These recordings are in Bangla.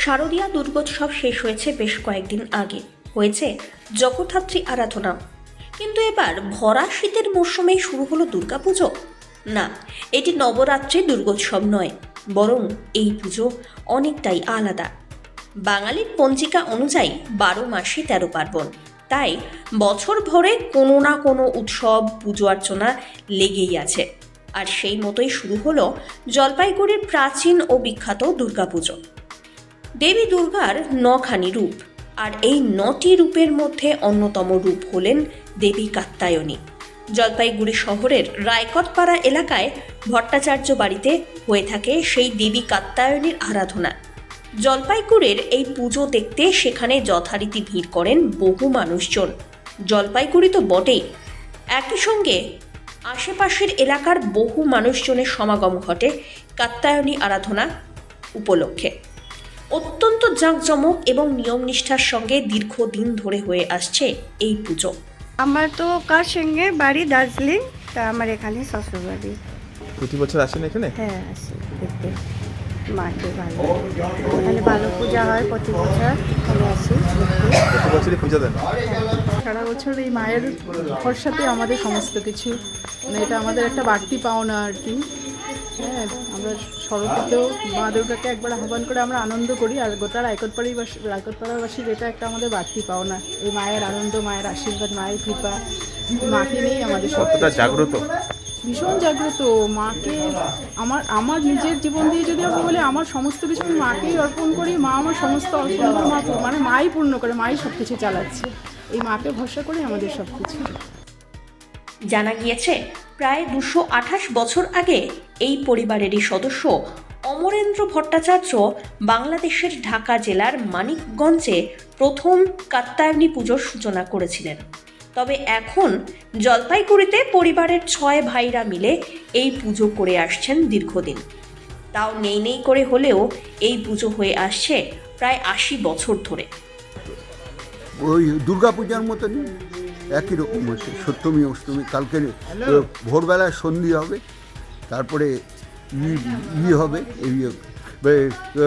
শারদীয়া দুর্গোৎসব শেষ হয়েছে বেশ কয়েকদিন আগে। হয়েছে জগদ্ধাত্রী আরাধনা। কিন্তু এবার ভরা শীতের মরশুমেই শুরু হলো দুর্গাপুজো? না, এটি নবরাত্রি দুর্গোৎসব নয়, বরং এই পুজো অনেকটাই আলাদা। বাঙালির পঞ্জিকা অনুযায়ী বারো মাসে তেরো পার্বণ। তাই বছর ভরে কোনো না কোনো উৎসব, পুজো অর্চনা লেগেই আছে। আর সেই মতোই শুরু হলো জলপাইগুড়ির প্রাচীন ও বিখ্যাত দুর্গাপুজো। দেবী দুর্গার নখানি রূপ, আর এই নটি রূপের মধ্যে অন্যতম রূপ হলেন দেবী কাত্তায়নী জলপাইগুড়ি শহরের রায়কটপাড়া এলাকায় ভট্টাচার্য বাড়িতে হয়ে থাকে সেই দেবী কাত্তায়নীর আরাধনা। জলপাইগুড়ির এই পুজো দেখতে সেখানে যথারীতি ভিড় করেন বহু মানুষজন। জলপাইগুড়ি তো বটেই। একই সঙ্গে আশেপাশের এলাকার বহু মানুষজনের সমাগম ঘটে কাত্তায়নী আরাধনা উপলক্ষে। অত্যন্ত জাঁকজমক এবং নিয়ম নিষ্ঠার সঙ্গে দীর্ঘদিন ধরে হয়ে আসছে এই পুজো। আমার তো কার সঙ্গে বাড়ি দার্জিলিং তা আমার এখানে শ্বশুর বাড়ি প্রতি বছর আসেন এখানে? হ্যাঁ আসি দেখতে। মাকে ভালো এখানে ভালো পূজা হয় প্রতি বছর এখানে আসি প্রতি বছরই পূজা দেন? সারা বছর এই মায়ের ভরসাতে আমাদের সমস্ত কিছু। মানে এটা আমাদের একটা বাড়তি পাওনা আর কি। হ্যাঁ আমরা শরৎতেও মা দুর্গাকে একবার আহ্বান করে আমরা আনন্দ করি আর গোটা রায়কটপাড়ি রায়কটপাড়াবাসীর এটা একটা আমাদের বাড়তি পাওনা। এই মায়ের আনন্দ মায়ের আশীর্বাদ মায়ের কৃপা মাকে নিয়েই আমাদের সব কতটা জাগ্রত? ভীষণ জাগ্রত। মাকে আমার আমার নিজের জীবন দিয়ে যদি আমি বলি আমার সমস্ত কিছু আমি মাকেই অর্পণ করি মা আমার সমস্ত অর্পণ মা মানে মাই পূর্ণ করে মাই সব কিছু চালাচ্ছে। এই মাকে ভরসা করে আমাদের সব কিছু জানা গিয়েছে, প্রায় দুশো আঠাশ বছর আগে এই পরিবারেরই সদস্য অমরেন্দ্র ভট্টাচার্য বাংলাদেশের ঢাকা জেলার মানিকগঞ্জে প্রথম কাত্তায়নী পুজোর সূচনা করেছিলেন। তবে এখন জলপাইগুড়িতে পরিবারের ছয় ভাইরা মিলে এই পুজো করে আসছেন দীর্ঘদিন। তাও নেই নেই করে হলেও এই পুজো হয়ে আসছে প্রায় আশি বছর ধরে। ওই দুর্গাপূজার মতনই। একই রকম হচ্ছে সপ্তমী অষ্টমী কালকে ভোরবেলায় সন্ধি হবে তারপরে ই- হবে এই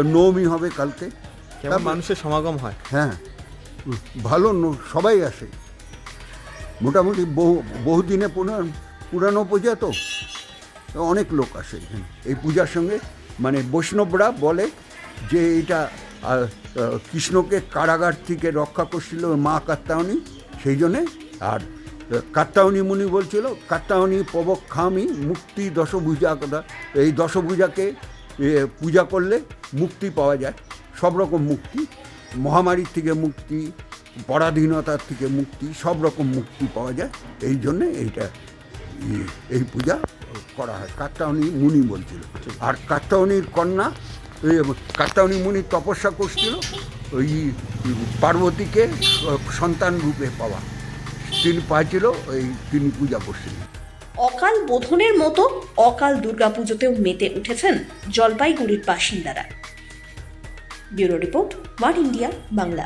নবমী হবে কালকে। মানুষের সমাগম হয়? হ্যাঁ ভালো সবাই আসে। মোটামুটি বহু বহুদিনে পুরা- পুরানো পূজা তো অনেক লোক আসে এখানে। এই পূজার সঙ্গে মানে বৈষ্ণবরা বলে যে এটা কৃষ্ণকে কারাগার থেকে রক্ষা করছিল মা কাত্তায়নী সেই জন্যে আর আহ, কাত্তায়নী মুনি বলছিল কাত্তায়নী পবক্ষামি মুক্তি দশভূজা কথা এই দশভূজাকে পূজা করলে মুক্তি পাওয়া যায় সব রকম মুক্তি মহামারীর থেকে মুক্তি পরাধীনতার থেকে মুক্তি সব রকম মুক্তি পাওয়া যায় এই জন্যে এইটা এই পূজা করা হয় কাত্তায়নী মুনি বলছিল। আর কাত্তায়নীর কন্যা এই কাত্তায়নী মুনি তপস্যা করছিল ওই পার্বতীকে সন্তান রূপে পাওয়া। তিনি পাইছিল, এই তিনি পূজা করছিলেন অকাল বোধনের মতো অকাল দুর্গাপুজোতেও মেতে উঠেছেন জলপাইগুড়ির বাসিন্দারা। Bureau report, one India, Bangla.